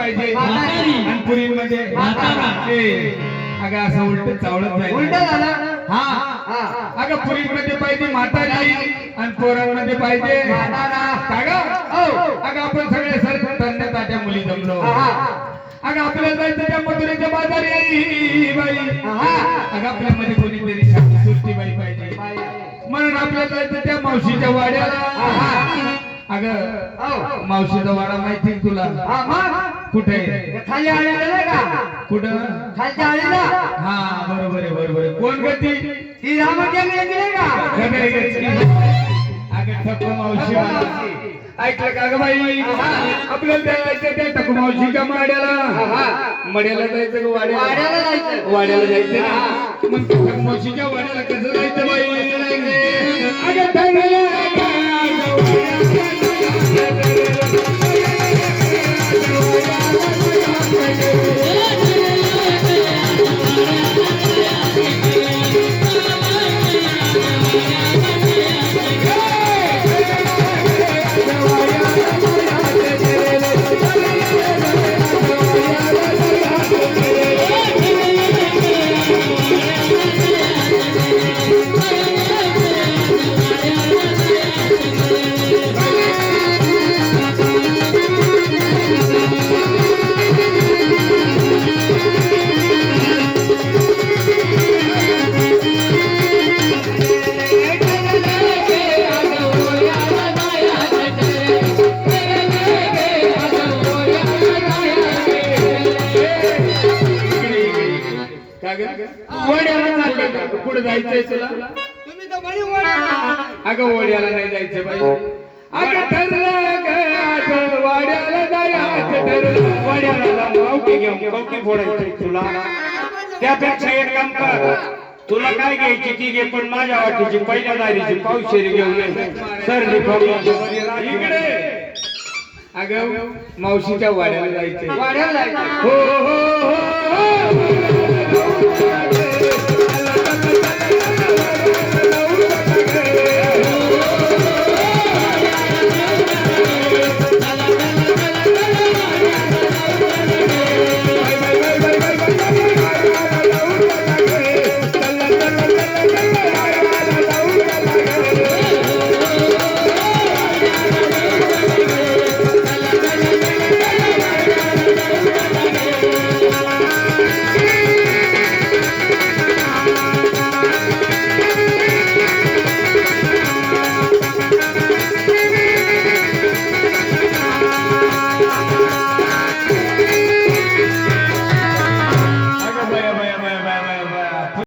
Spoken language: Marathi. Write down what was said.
पाहिजे. आणि पुरीमध्ये अगं असं उलट चावळत उलट जाईल झालं. हा. हा. अगं पुरीमध्ये पाहिजे म्हातारी आणि पोरांमध्ये पाहिजे गं? हो. अगं आपण सगळे सर तन्ने ताट्या मुली जमलो. हा, हा. अगं आपल्याला जायचं त्या मथुरेच्या बाजारी. बाई. हा. अगं आपल्यामध्ये कोणीतरी सुरती बाई पाहिजे. म्हणून आपल्याला जायचं त्या मावशीच्या वाड्याला. अगं हो. मावशीचा वाडा माहिती तुला? हा? कुठे? खाली आळीला नाही का? कुठं? खालच्या आळीला. हा बरोबर आहे बरोबर आहे. कोण गती? ती नाही का. अगं मावशी. ऐकलं का ग बाई? आपल्याला जायचं त्या ठको मावशीच्या माड्याला. मड्याला जायचं वाड्याला? वाड्याला जायचं. वाड्याला जायचं ना मग मावशीच्या वाड्याला कसं जायचं बाई? अगं वड्याला चाललं का? कुठं जायचंय तुला? तुम्ही तर म्हणे वाड्याला. अगं वड्याला नाही जायचं बाई. अगं ठरलं ग आज वाड्याला जायचं ठरलं. वाड्याला जाऊन गावठी घेऊन गावठी फोडायची तुला. त्यापेक्षा एक काम कर. तुला काय घ्यायची ती घे पण माझ्या वाटीची पहिल्या दारीची पावशेरी घेऊन ये. सर इकडे. अगं मावशीच्या वाड्याला जायचंय. वाड्याला जायचं. हो हो हो, हो